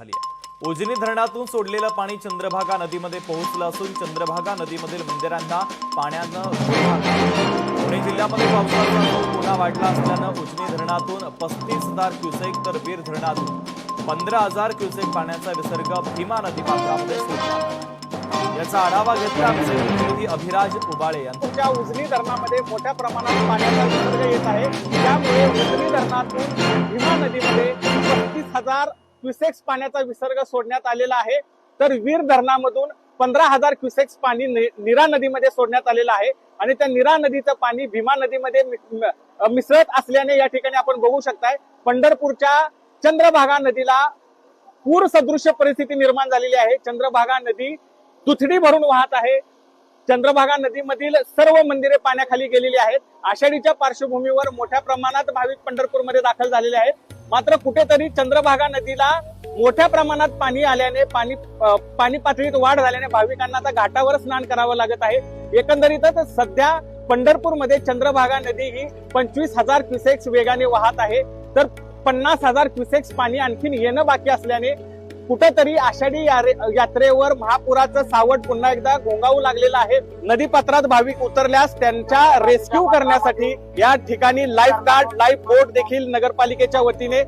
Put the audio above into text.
झाली आहे. उजनी धरणातून सोडलेलं पाणी चंद्रभागा नदीमध्ये पोहोचलं असून चंद्रभागा नदीमधील मंदिरांना पाण्यानं पुणे जिल्ह्यामध्ये पावसाचा जोर पुन्हा वाढला असल्यानं उजनी धरणातून पस्तीस हजार क्युसेक तर वीर धरणातून पंधरा हजार क्युसेक पाण्याचा विसर्ग भीमा नदी पात्रामध्ये सोडला याचा आढावा घेतला आमचे प्रतिनिधी अभिराज उबाळे यांनी. उजनी धरणामध्ये मोठ्या प्रमाणात पाण्याचा विसर्ग येत आहे. त्यामुळे उजनी धरणातून भीमा नदीमध्ये पस्तीस हजार क्युसेक्स पाण्याचा विसर्ग सोडण्यात आलेला आहे. तर वीर धरणामधून पंधरा हजार क्युसेक्स पाणी निरा नदीमध्ये सोडण्यात आलेलं आहे. आणि त्या निरा नदीचं पाणी भीमा नदीमध्ये मिसळत असल्याने या ठिकाणी आपण बघू शकताय पंढरपूरच्या चंद्रभागा नदीला पूर सदृश्य परिस्थिती निर्माण झालेली आहे. चंद्रभागा नदी दुथडी भरून वाहत आहे. चंद्रभागा नदीमधील सर्व मंदिरे पाण्याखाली गेलेली आहेत. आषाढीच्या पार्श्वभूमीवर मोठ्या प्रमाणात भाविक पंढरपूरमध्ये दाखल झालेले आहेत. मात्र कुठेतरी चंद्रभागा नदीला मोठ्या प्रमाणात पाणी आल्याने पाणी पाणी पातळीत वाढ झाल्याने भाविकांना आता घाटावर स्नान करावं लागत आहे. एकंदरीतच सध्या पंढरपूरमध्ये चंद्रभागा नदी ही पंचवीस हजार क्युसेक्स वेगाने वाहत आहे. तर पन्नास हजार क्युसेक्स पाणी आणखीन येणं बाकी असल्याने कुठेतरी आषाढी यात्रेवर महापुराचं सावट पुन्हा एकदा घोंगावू लागलेलं आहे. नदीपात्रात भाविक उतरल्यास त्यांच्या रेस्क्यू करण्यासाठी या ठिकाणी लाईफ गार्ड लाईफ बोट देखील नगरपालिकेच्या वतीने